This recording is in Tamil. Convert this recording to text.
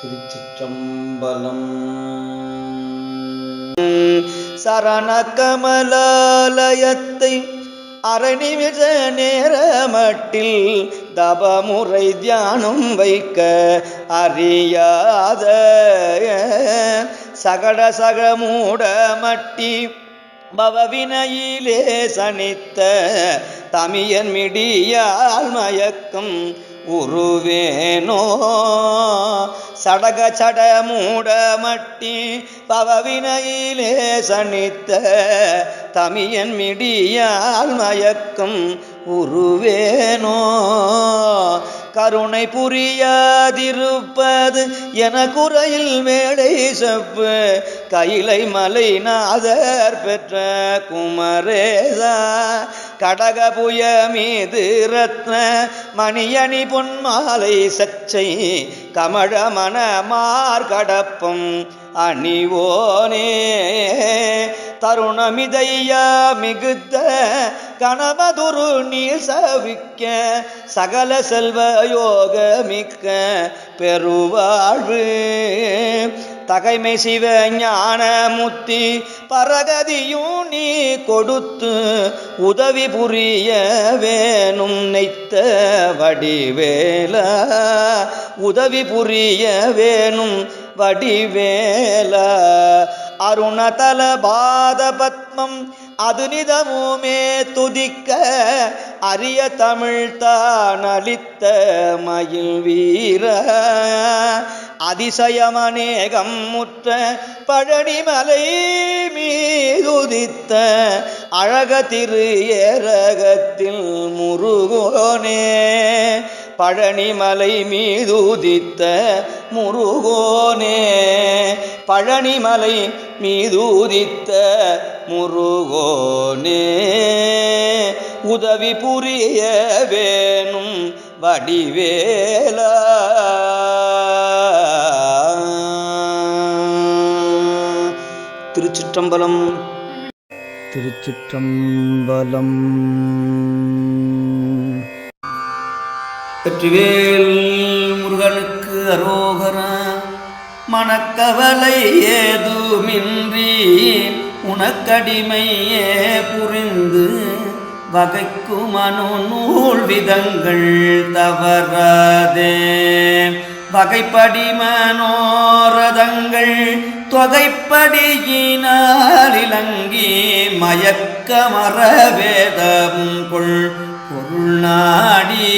திருச்சிற்றம்பலம். சரண கமலாலயத்தை அரணிமித நேரமட்டில் தபமுறை தியானம் வைக்க அறியாத சகட சகமூட மட்டி பவவினையிலே சனித்த தமியன் மிடியால் மயக்கம் உருவேனோ? சடக சட மூட மட்டி பவவினையிலே சனித்த தமியன் மிடியால் மயக்கம் உருவேனோ? கருணை புரியாதிருப்பது என குறையில் மேடை செப்பு கைலை மலை நாதர் பெற்ற குமரேசா கடகபுய மீது ரத்ன மணியணி பொன்மாலை சச்சை கமழ மணமார் கடப்பம் அணிவோனே. தருணமிதையா மிகுத்த கணவதுரு நீர் சவிக்க சகல செல்வ யோக மிக்க பெருவாழ்வு. தகைமை சிவ ஞான முத்தி பரகதியும் நீ கொடுத்து உதவி புரிய வேணும் நெய்த்த வடிவேல. உதவி புரிய வேணும் வடிவேல. அருணதல பாத பத்மம் அது நிதமுமே துதிக்க அரிய தமிழ்தான் அளித்த மயில் வீர. அதிசயமநேகம் முற்ற பழனிமலை மீதுதித்த அழக திரு ஏரகத்தில் முருகோனே. பழனிமலை மீதுதித்த முருகோனே. பழனிமலை மீதுதித்த முருகோனே. உதவி புரிய வேணும் வடிவேலா. திருச்சிற்றம்பலம். திருச்சிற்றம்பலம். வெற்றிவேல் முருகனுக்கு அரோகரா மனக்கவலை ஏதுமின்றி உனக்கடிமையே புரிந்து வகைக்கும் மனு நூல் விதங்கள் தவறாதே. வகைப்படி மனோரதங்கள் மயக்கமர வேதம் கொள் பொருள் நாடி